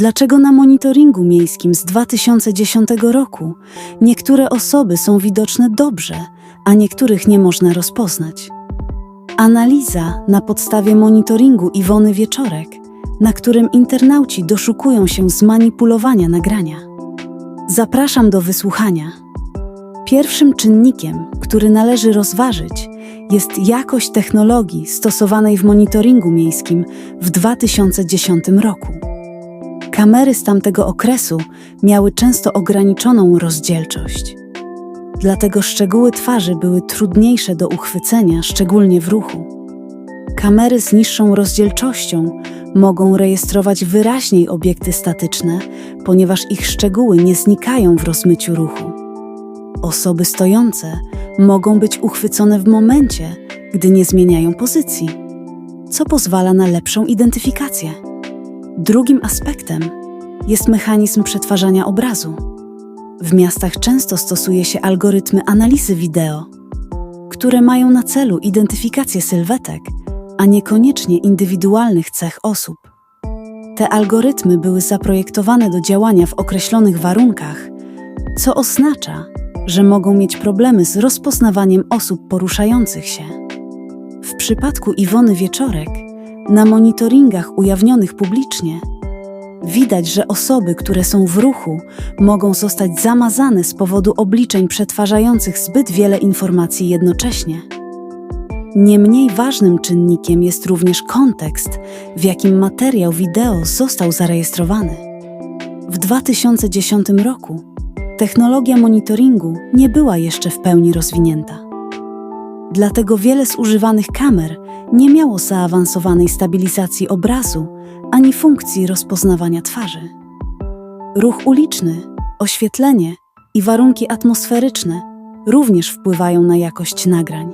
Dlaczego na monitoringu miejskim z 2010 roku niektóre osoby są widoczne dobrze, a niektórych nie można rozpoznać? Analiza na podstawie monitoringu Iwony Wieczorek, na którym internauci doszukują się zmanipulowania nagrania. Zapraszam do wysłuchania. Pierwszym czynnikiem, który należy rozważyć, jest jakość technologii stosowanej w monitoringu miejskim w 2010 roku. Kamery z tamtego okresu miały często ograniczoną rozdzielczość. Dlatego szczegóły twarzy były trudniejsze do uchwycenia, szczególnie w ruchu. Kamery z niższą rozdzielczością mogą rejestrować wyraźniej obiekty statyczne, ponieważ ich szczegóły nie znikają w rozmyciu ruchu. Osoby stojące mogą być uchwycone w momencie, gdy nie zmieniają pozycji, co pozwala na lepszą identyfikację. Drugim aspektem jest mechanizm przetwarzania obrazu. W miastach często stosuje się algorytmy analizy wideo, które mają na celu identyfikację sylwetek, a niekoniecznie indywidualnych cech osób. Te algorytmy były zaprojektowane do działania w określonych warunkach, co oznacza, że mogą mieć problemy z rozpoznawaniem osób poruszających się. W przypadku Iwony Wieczorek, na monitoringach ujawnionych publicznie, widać, że osoby, które są w ruchu, mogą zostać zamazane z powodu obliczeń przetwarzających zbyt wiele informacji jednocześnie. Niemniej ważnym czynnikiem jest również kontekst, w jakim materiał wideo został zarejestrowany. W 2010 roku technologia monitoringu nie była jeszcze w pełni rozwinięta. Dlatego wiele z używanych kamer nie miało zaawansowanej stabilizacji obrazu ani funkcji rozpoznawania twarzy. Ruch uliczny, oświetlenie i warunki atmosferyczne również wpływają na jakość nagrań.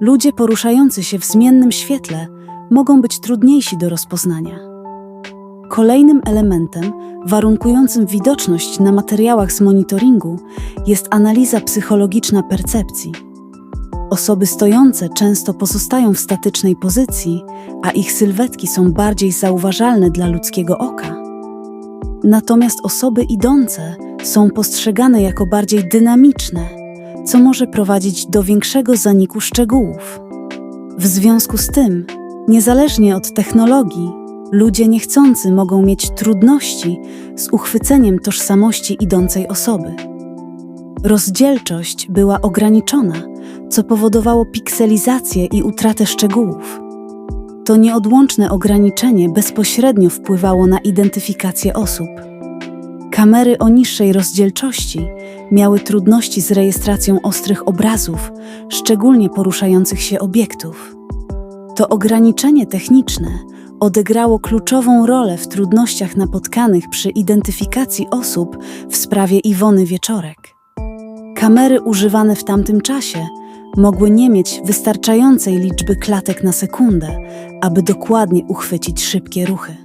Ludzie poruszający się w zmiennym świetle mogą być trudniejsi do rozpoznania. Kolejnym elementem warunkującym widoczność na materiałach z monitoringu jest analiza psychologiczna percepcji. Osoby stojące często pozostają w statycznej pozycji, a ich sylwetki są bardziej zauważalne dla ludzkiego oka. Natomiast osoby idące są postrzegane jako bardziej dynamiczne, co może prowadzić do większego zaniku szczegółów. W związku z tym, niezależnie od technologii, ludzie niechcący mogą mieć trudności z uchwyceniem tożsamości idącej osoby. Rozdzielczość była ograniczona, co powodowało pikselizację i utratę szczegółów. To nieodłączne ograniczenie bezpośrednio wpływało na identyfikację osób. Kamery o niższej rozdzielczości miały trudności z rejestracją ostrych obrazów, szczególnie poruszających się obiektów. To ograniczenie techniczne odegrało kluczową rolę w trudnościach napotkanych przy identyfikacji osób w sprawie Iwony Wieczorek. Kamery używane w tamtym czasie mogły nie mieć wystarczającej liczby klatek na sekundę, aby dokładnie uchwycić szybkie ruchy.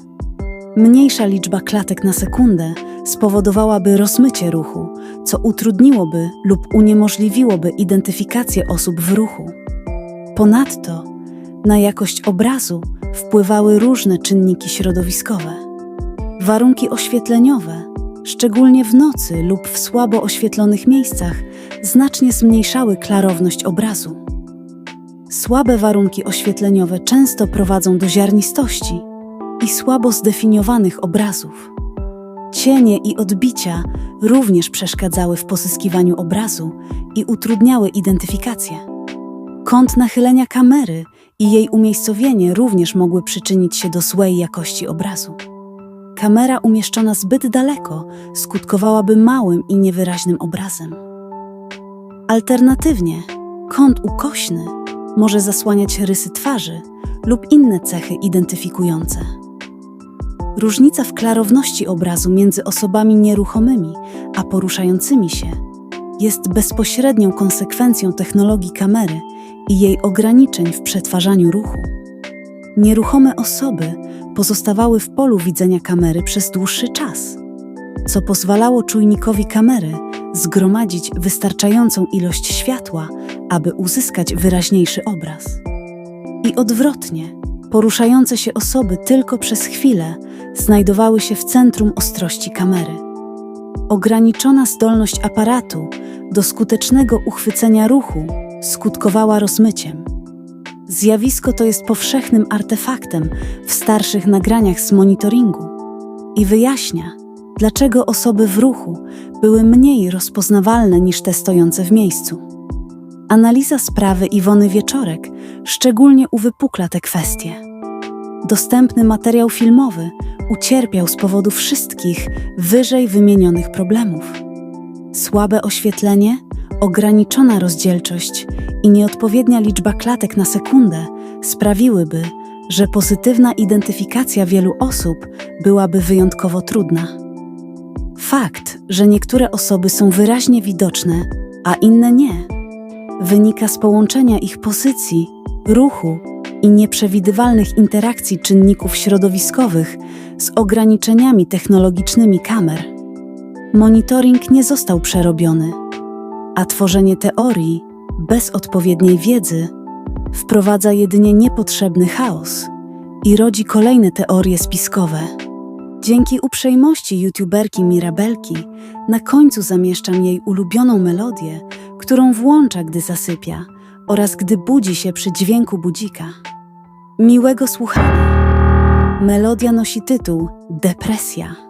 Mniejsza liczba klatek na sekundę spowodowałaby rozmycie ruchu, co utrudniłoby lub uniemożliwiłoby identyfikację osób w ruchu. Ponadto na jakość obrazu wpływały różne czynniki środowiskowe. Warunki oświetleniowe, szczególnie w nocy lub w słabo oświetlonych miejscach, znacznie zmniejszały klarowność obrazu. Słabe warunki oświetleniowe często prowadzą do ziarnistości i słabo zdefiniowanych obrazów. Cienie i odbicia również przeszkadzały w pozyskiwaniu obrazu i utrudniały identyfikację. Kąt nachylenia kamery i jej umiejscowienie również mogły przyczynić się do złej jakości obrazu. Kamera umieszczona zbyt daleko skutkowałaby małym i niewyraźnym obrazem. Alternatywnie, kąt ukośny może zasłaniać rysy twarzy lub inne cechy identyfikujące. Różnica w klarowności obrazu między osobami nieruchomymi a poruszającymi się jest bezpośrednią konsekwencją technologii kamery i jej ograniczeń w przetwarzaniu ruchu. Nieruchome osoby pozostawały w polu widzenia kamery przez dłuższy czas, co pozwalało czujnikowi kamery zgromadzić wystarczającą ilość światła, aby uzyskać wyraźniejszy obraz. I odwrotnie, poruszające się osoby tylko przez chwilę znajdowały się w centrum ostrości kamery. Ograniczona zdolność aparatu do skutecznego uchwycenia ruchu skutkowała rozmyciem. Zjawisko to jest powszechnym artefaktem w starszych nagraniach z monitoringu i wyjaśnia, dlaczego osoby w ruchu były mniej rozpoznawalne niż te stojące w miejscu. Analiza sprawy Iwony Wieczorek szczególnie uwypukla te kwestie. Dostępny materiał filmowy ucierpiał z powodu wszystkich wyżej wymienionych problemów. Słabe oświetlenie, ograniczona rozdzielczość i nieodpowiednia liczba klatek na sekundę sprawiłyby, że pozytywna identyfikacja wielu osób byłaby wyjątkowo trudna. Fakt, że niektóre osoby są wyraźnie widoczne, a inne nie, wynika z połączenia ich pozycji, ruchu i nieprzewidywalnych interakcji czynników środowiskowych z ograniczeniami technologicznymi kamer. Monitoring nie został przerobiony, a tworzenie teorii bez odpowiedniej wiedzy wprowadza jedynie niepotrzebny chaos i rodzi kolejne teorie spiskowe. Dzięki uprzejmości youtuberki Mirabelki na końcu zamieszczam jej ulubioną melodię, którą włącza, gdy zasypia oraz gdy budzi się przy dźwięku budzika. Miłego słuchania. Melodia nosi tytuł Depresja.